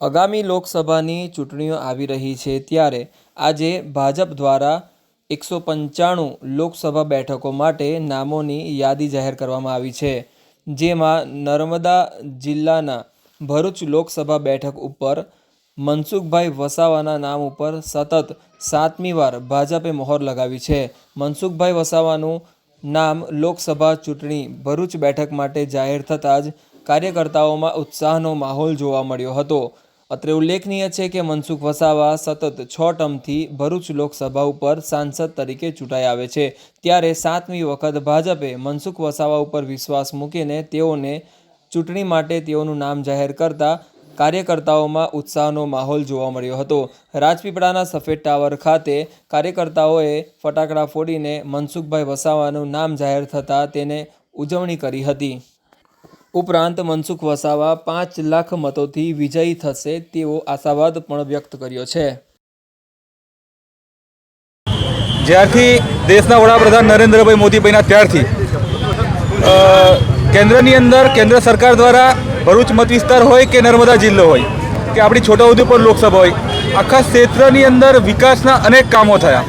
આગામી લોકસભાની ચૂંટણીઓ આવી રહી છે ત્યારે આજે ભાજપ દ્વારા એકસો પંચાણું લોકસભા બેઠકો માટે નામોની યાદી જાહેર કરવામાં આવી છે, જેમાં નર્મદા જિલ્લાના ભરૂચ લોકસભા બેઠક ઉપર મનસુખભાઈ વસાવાના નામ ઉપર સતત સાતમી વાર ભાજપે મહોર લગાવી છે. મનસુખભાઈ વસાવાનું નામ લોકસભા ચૂંટણી ભરૂચ બેઠક માટે જાહેર થતાં જ કાર્યકર્તાઓમાં ઉત્સાહનો માહોલ જોવા મળ્યો હતો. અત્રે ઉલ્લેખનીય છે કે મનસુખ વસાવા સતત છ ટર્મથી ભરૂચ લોકસભા ઉપર સાંસદ તરીકે ચૂંટાઈ આવે છે. ત્યારે સાતમી વખત ભાજપે મનસુખ વસાવા ઉપર વિશ્વાસ મૂકીને તેઓને ચૂંટણી માટે તેઓનું નામ જાહેર કરતા કાર્યકર્તાઓમાં ઉત્સાહનો માહોલ જોવા મળ્યો હતો. રાજપીપળાના સફેદ ટાવર ખાતે કાર્યકર્તાઓએ ફટાકડા ફોડીને મનસુખભાઈ વસાવાનું નામ જાહેર થતાં તેને ઉજવણી કરી હતી. ઉપરાંત મનસુખ વસાવા પાંચ લાખ મતોથી વિજયી થશે તેવો આશાવાદ પણ વ્યક્ત કર્યો છે. જ્યારથી દેશના વડાપ્રધાન નરેન્દ્રભાઈ મોદી બન્યા ત્યારથી કેન્દ્રની અંદર કેન્દ્ર સરકાર દ્વારા ભરૂચ મત વિસ્તાર હોય કે નર્મદા જિલ્લો હોય, કે આપણી છોટાઉદેપુર લોકસભા હોય, આખા ક્ષેત્રની અંદર વિકાસના અનેક કામો થયા.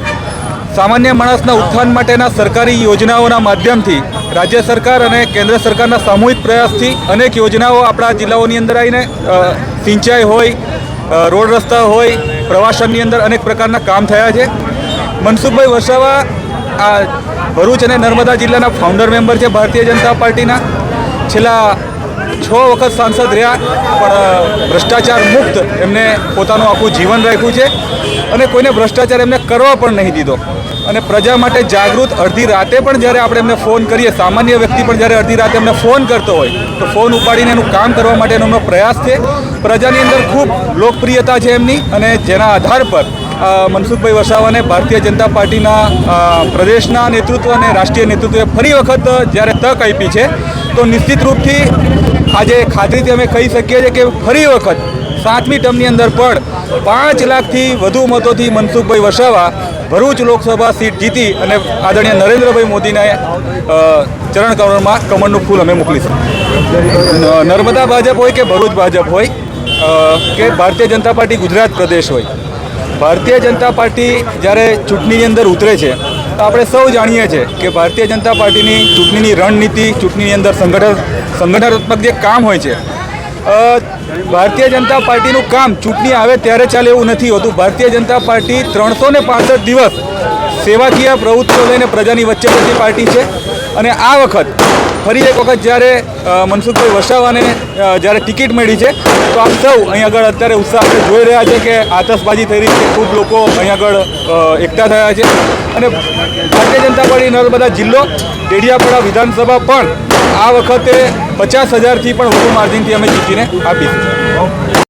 સામાન્ય માણસના ઉત્થાન માટેના સરકારી યોજનાઓના માધ્યમથી રાજ્ય સરકાર અને કેન્દ્ર સરકારના સામૂહિક પ્રયાસથી અનેક યોજનાઓ આપણા જિલ્લાઓની અંદર આવીને સિંચાઈ હોય રોડ રસ્તા હોય, પ્રવાસનની અંદર અનેક પ્રકારના કામ થયા છે. મનસુખભાઈ વસાવા, આ ભરૂચ અને નર્મદા જિલ્લાના ફાઉન્ડર મેમ્બર છે ભારતીય જનતા પાર્ટીના. છેલ્લા છ વખત સાંસદ રહ્યા, પણ ભ્રષ્ટાચાર મુક્ત એમને પોતાનું આખું જીવન રાખ્યું છે. અને કોઈને ભ્રષ્ટાચાર એમને કરવા પણ નહીં દીધો. અને પ્રજા માટે જાગૃત અડધી રાતે પણ જ્યારે આપણે એમને ફોન કરીએ, સામાન્ય વ્યક્તિ પણ જ્યારે અડધી રાતે એમને ફોન કરતો હોય, તો ફોન ઉપાડીને એનું કામ કરવા માટેનો એમનો પ્રયાસ છે. પ્રજાની અંદર ખૂબ લોકપ્રિયતા છે એમની અને જેના આધાર પર મનસુખભાઈ વસાવાને ભારતીય જનતા પાર્ટીના પ્રદેશના નેતૃત્વ અને રાષ્ટ્રીય નેતૃત્વે ફરી વખત જ્યારે તક આપી છે, તો નિશ્ચિત રૂપથી આજે ખાતરીથી અમે કહી શકીએ છીએ કે ફરી વખત સાતમી ટર્મની અંદર પણ પાંચ લાખથી વધુ મતોથી મનસુખભાઈ વસાવા ભરૂચ લોકસભા સીટ જીતી અને આદરણીય નરેન્દ્રભાઈ મોદીને ચરણ કમળમાં કમળનું ફૂલ અમે મોકલીશું. નર્મદા ભાજપ હોય કે ભરૂચ ભાજપ હોય કે ભારતીય જનતા પાર્ટી ગુજરાત પ્રદેશ હોય. ભારતીય જનતા પાર્ટી જ્યારે ચૂંટણીની અંદર ઉતરે છે, તો આપણે સૌ જાણીએ છીએ કે ભારતીય જનતા પાર્ટીની ચૂંટણીની રણનીતિ, ચૂંટણીની અંદર સંગઠન સંગઠનાત્મક જે કામ હોય છે ભારતીય જનતા પાર્ટીનું કામ ચૂંટણી આવે ત્યારે ચાલે એવું નથી હોતું. ભારતીય જનતા પાર્ટી ત્રણસો ને પાંસઠ દિવસ સેવાકીય પ્રવૃત્તિઓ લઈને પ્રજાની વચ્ચે વચ્ચે પાર્ટી છે. અને આ વખત ફરી એક વખત જ્યારે મનસુખભાઈ વસાવાને જ્યારે ટિકિટ મળી છે, તો આપ સૌ અહીં આગળ અત્યારે ઉત્સાહ જોઈ રહ્યા છે કે આતશબાજી થઈ રહી છે. ખૂબ લોકો અહીં આગળ એકઠા થયા છે. અને ભારતીય જનતા પાર્ટી નર્મદા જિલ્લો, ડેડિયાપાડા વિધાનસભા પણ આ વખતે પચાસ હજારથી પણ વધુ માર્જિનથી અમે જીતીને આપીશું.